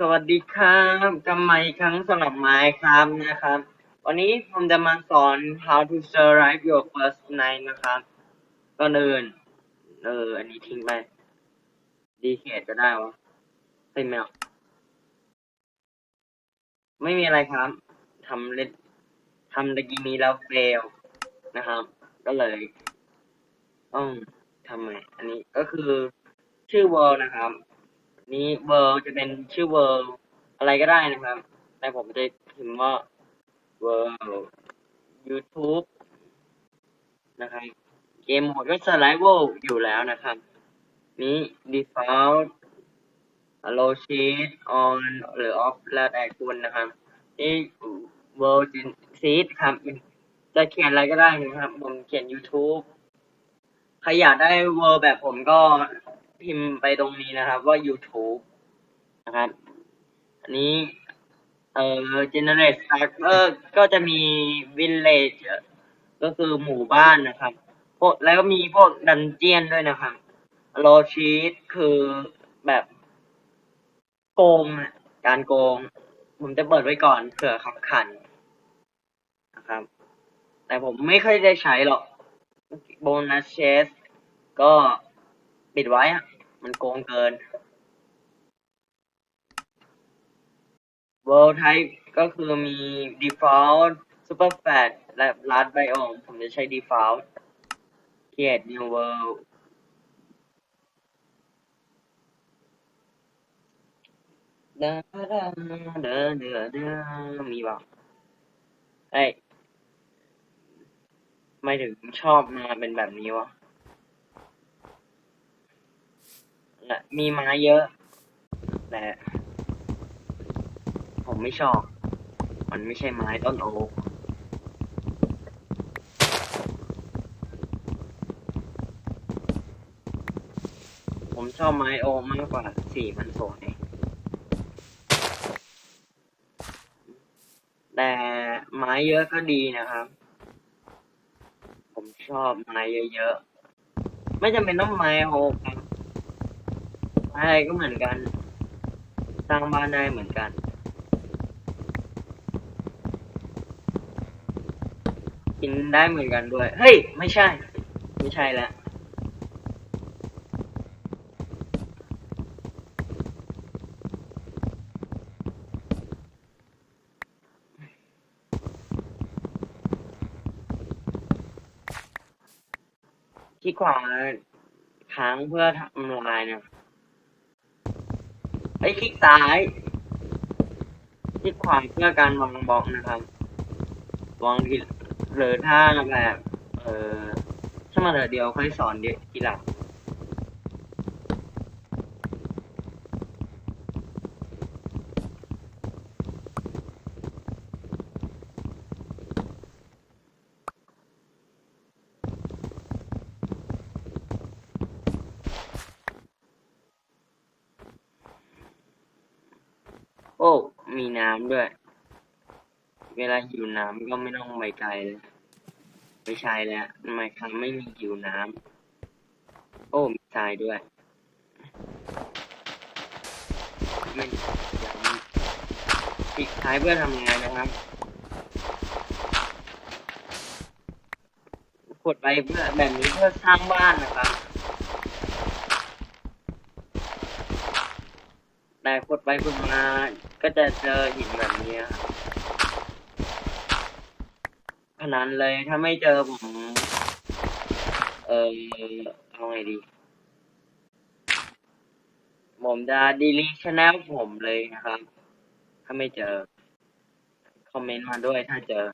สวัสดีครับกลับมครั้งสำหรับไม้ครับนะครับ วันนี้ผมจะมาสอน how to survive your first night นะครับก่อนอื่น เออ อันนี้ทิ้งไป ดีเคทก็ได้วะเป็นแมวไม่มีอะไรครับทำเล่นทำตะกี้นี้แล้วเฟลนะครับ ก็เลย ต้องทำใหม่อันนี้ก็คือชื่อ world นะครับ นี้เวอร์จะเป็นชื่อเวอร์อะไรก็ได้นะครับ แต่ผมจะพิมพ์ว่าเวอร์ YouTube นะครับเกมโหมดก็ survival อยู่แล้วนะครับ นี้ default allow sheet on หรือ off แล้วแต่คุณนะครับนี่ world seed ครับจะเขียนอะไรก็ได้นะครับ ผมเขียน YouTube ใครอยากได้เวอร์แบบผมก็ พิมพ์ไปตรงนี้นะครับ ว่า YouTube นะครับ อันนี้เอ่อ generate starter ก็จะมี village ก็คือหมู่บ้านนะครับพวกแล้วก็มีพวกดันเจียนด้วยนะครับโลชีตคือแบบโกงการโกง ผมจะเปิดไว้ก่อนเผื่อขับขันนะครับ แต่ผมไม่ค่อยได้ใช้หรอกโบนัสเชสก็ ปิดไว้อะมันโกงเกิน World Type ก็คือมี Default Super Fat และ Last Biome ผมจะใช้ Default Create New World เด้อเด้อเด้อเด้อเดอมีบ่าเอ้ยไม่ถึงชอบมาเป็นแบบนี้วะ และมีไม้เยอะ แต่ผมไม่ชอบ มันไม่ใช่ไม้ต้นโอ๊กผมชอบไม้โอ๊กมากกว่าสีมันสวยแต่ไม้เยอะก็ดีนะครับ ผมชอบไม้เยอะๆ ไม่จำเป็นต้องไม้โอ๊กครับ อะไรก็เหมือนกันสร้างบ้านได้เหมือนกัน กินได้เหมือนกันด้วย เฮ้ย ไม่ใช่ ไม่ใช่แล้วที่ขวาค้างเพื่อทำลายเนะไอ้คลิกซ้ายคลิกขวาเพื่อการวางบล็อกนะครับวางทีหรือถ้าแบบ เออช่ามาเดี๋ยวค่อยสอนเดี๋ยวทีหลัง โอ้ มีน้ำด้วย เวลาหิวน้ำก็ไม่ต้องไปไกลเลยไม่ใช่แล้วทำไมครั้งไม่มีหิวน้ำโอ้มีทรายด้วยไม่ยังปิดท้ายเพื่อทำงานนะครับกดไปเพื่อแบบนี้เพื่อสร้างบ้านนะครับแต่กดไปกดมาก็จะเจอหินแบบนี้ครับขนาดเลยถ้าไม่เจอผม เออเอาไงดี ผมจะดีลีชแนลผมเลยนะครับ ถ้าไม่เจอ คอมเมนต์มาด้วยถ้าเจอ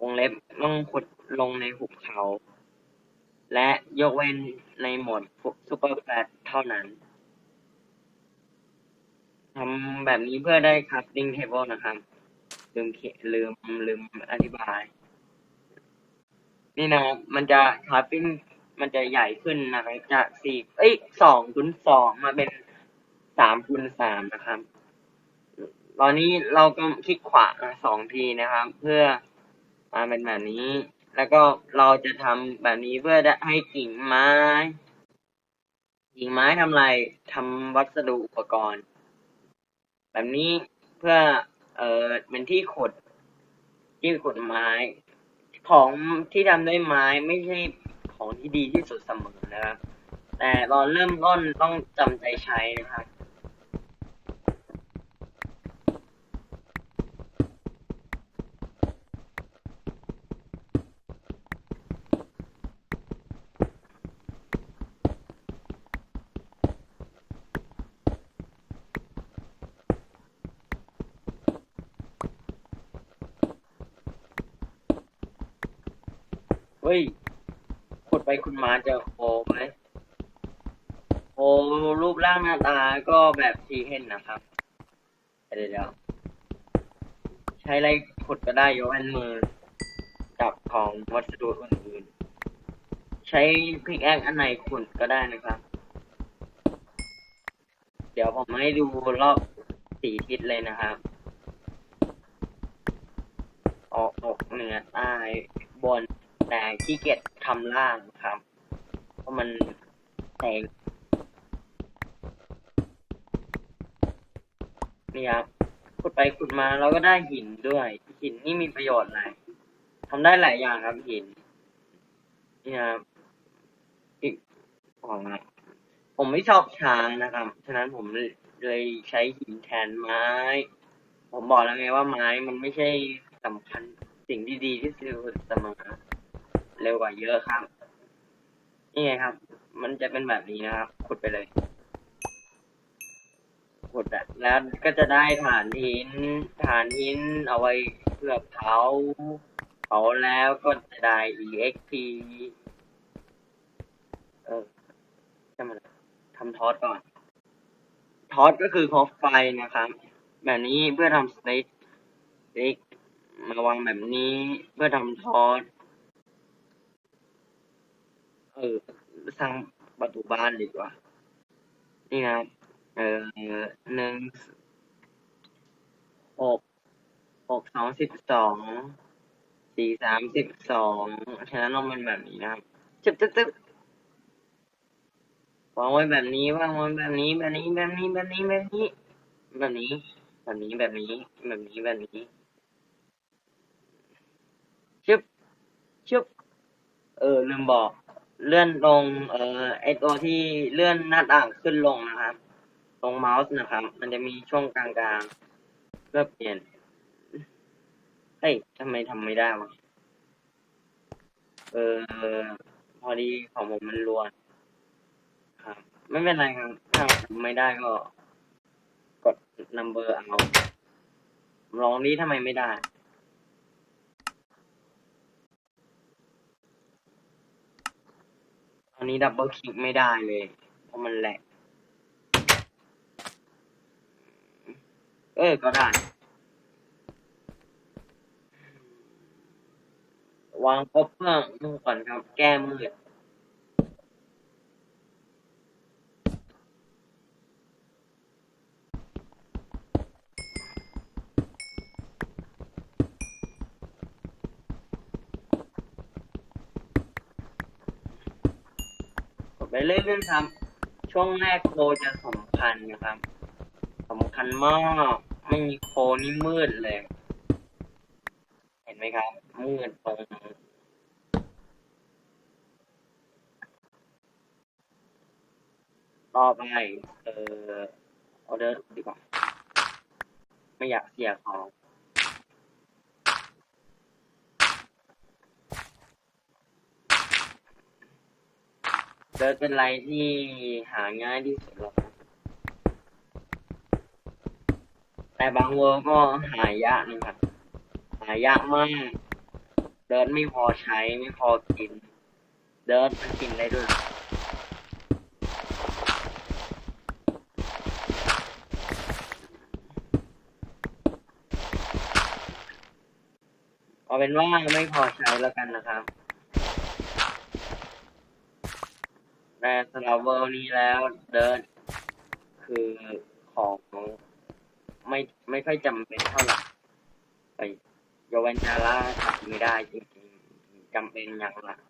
วงเล็บต้องขุดลงในหุบเขา และยกเว้นในโหมดซูเปอร์แฟตเท่านั้น ทำแบบนี้เพื่อได้คั t ติ้งเทเบิลนะครับ ลืมเขลืมลืมอธิบาย นี่นะครับมันจะคั t ติ้งมันจะใหญ่ขึ้นนะครับจากสี่เอ้ยสองคูณสองมาเป็นสามคูณสามนะครับ ตอนนี้เราก็คลิกขวาสองทีนะครับ เพื่อมาเป็นแบบนี้ แล้วก็เราจะทำแบบนี้เพื่อให้กิ่งไม้กิ่งไม้ทำอะไรทำวัสดุอุปกรณ์ แบบนี้เพื่อเออเป็นที่ขุดที่ขุดไม้ ของที่ทำด้วยไม้ไม่ใช่ของที่ดีที่สุดเสมอนะครับ แต่ตอนเริ่มต้นต้องจำใจใช้นะครับ เฮ้ยขุดไปคุณมาจอโคไหมโครูปร่างหน้าตาก็แบบที่เห็นนะครับเดี๋ยวใช้อะไรขุดก็ได้ยกเว้นมือจับของวัสดุอื่นๆใช้พิกแอคอันไหนขุดก็ได้นะครับ เดี๋ยวผมให้ดูรอบสี่ทิศเลยนะครับ ออกออกเหนือใต้บน แต่ขี้เกียจทำล่างครับ เพราะมันแตกนี่ครับขุดไปขุดมาเราก็ได้หินด้วย หินนี่มีประโยชน์อะไรทำได้หลายอย่างครับหินนี่ครับอีกของอะไรผมไม่ชอบช้างนะครับ ฉะนั้นผมเลยใช้หินแทนไม้ ผมบอกแล้วไงว่าไม้มันไม่ใช่สำคัญสิ่งที่ดีที่สุดเสมอ เร็วกว่าเยอะครับ นี่ไงครับ มันจะเป็นแบบนี้นะครับขุดไปเลยขุดแบบแล้วก็จะได้ฐานหินฐานหินเอาไว้เพื่อเผาเผาแล้วก็จะได้ EXP เออจะมาทำทอสก่อน ทอสก็คือคอไฟนะครับ แบบนี้เพื่อทำสเต็กสเต็กมาวางแบบนี้เพื่อทำทอส เออสร้างประตูบ้านดีกว่า นี่นะเออหนึ่งหกหกสองสิบสองสี่สามสิบสองฉะนั้นเราเป็นแบบนี้นะครับจึ๊บจึ๊บจึ๊บวางไว้แบบนี้วางไว้แบบนี้แบบนี้แบบนี้แบบนี้แบบนี้แบบนี้แบบนี้แบบนี้แบบนี้แบบนี้ชึบชึบเออลืมบอก เลื่อนลง เอ่อไอตัวที่เลื่อนหน้าต่างขึ้นลงนะครับ ตรงเมาส์นะครับ มันจะมีช่วงกลางๆเพื่อเปลี่ยนเฮ้ยทำไมทำไม่ได้วะเออพอดีของผมมันรวนครับ ไม่เป็นไรครับ ถ้าทำไม่ได้ก็ กด number เอาลองนี้ทำไมไม่ได้ อันนี้ดับเบิลคลิกไม่ได้เลย เพราะมันแหลก เออก็ได้ วางครบเครื่องดูก่อนครับ แก้มืด ไปเรื่อยๆครับ ช่วงแรกโคจะสำคัญนะครับสำคัญมากไม่มีโคนี่มืดเลย เห็นไหมครับ มืดตรงต่อไปเออออเดอร์ดีกว่า ไม่อยากเสียของ เดินเป็นไรที่หาง่ายที่สุดแล้วครับแต่บางเวอร์ก็หายากนะครับ หายากมาก เดินไม่พอใช้ไม่พอกิน เดินมันกินได้ด้วยเอาเป็นว่าไม่พอใช้แล้วกันนะครับ แต่สำหรับเวอร์นี้แล้ว เดิน คือของไม่ไม่ค่อยจำเป็นเท่าไหร่ไปโยเวนจาร่าทำไม่ได้จริงๆจำเป็นอย่างหลัก